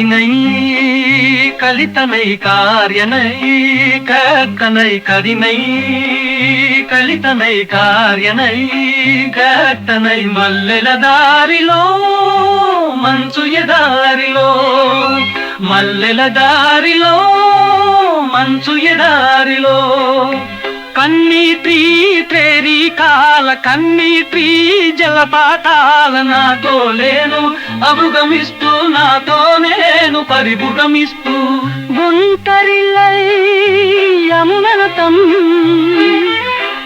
கதினை கலித்தனை காரியனை கத்தனை கதினை கலித்தனை காரியனை கத்தனை மல்லெலதாரிலோ மன்சுயதாரிலோ மல்லெலதாரிலோ மன்சுயதாரிலோ கண்ணீட்டி కన్నీటి జలపాతాల నాతో లేను అభుగమిస్తూ నాతో నేను పరిభుగమిస్తూ. గుంటరిల్లై యమునతం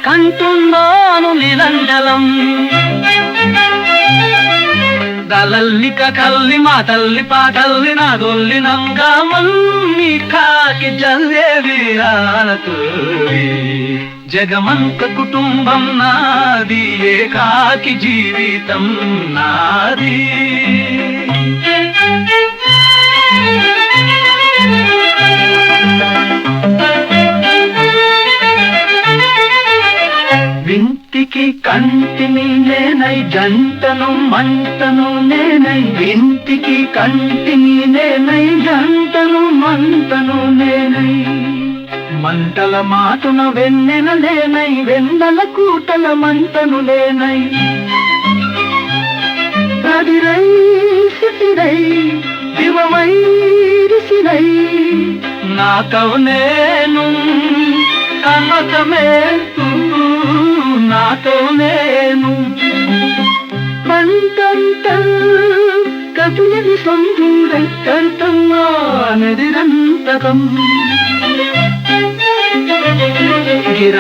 కంటున్నాను నిరంజలం దళల్లిక కల్లి మా తల్లి పాటల్లి నా దొల్లి నంగా మన్ని కాకి జల్లే వీరాలతో జగమంత కుటుంబం నాది ఏకాకి జీవితం నాది. వింటికి కంటిని నేనై జంటను మంటను నేనై వింటికి కంటిని నేనై జంటను మంటను నేనై. మంటల మాటున వెన్నెన లేనై వెన్నెల కూటల మంటను లేనై. రదిరై సిసిరై దివమై రిసిరై నాతో నేను కమతమే నాతో నేను పంటంట కదులని సంధూరై కంటమ్మా నదిరంతకం.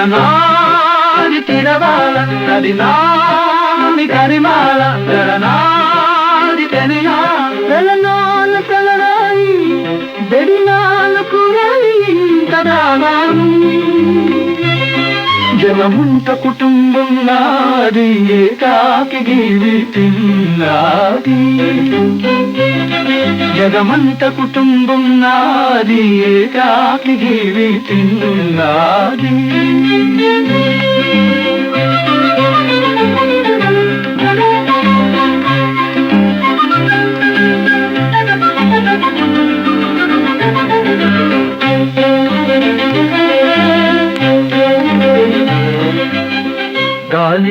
నాది తిరవాల నదినామి కరిమాల గరనాది తెలనాలు గలనాల కలరాయి బెడినాల కురాయి కదాగాను జనముంత కుటుంబం నాది ఏకాకి జీవితం నాది జగమంత కుటుంబం నాది ఏకాకి జీవితం నాది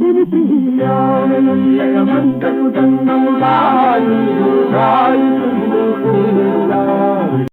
దివిప్రియాలను జగమంతకు దండము రాయి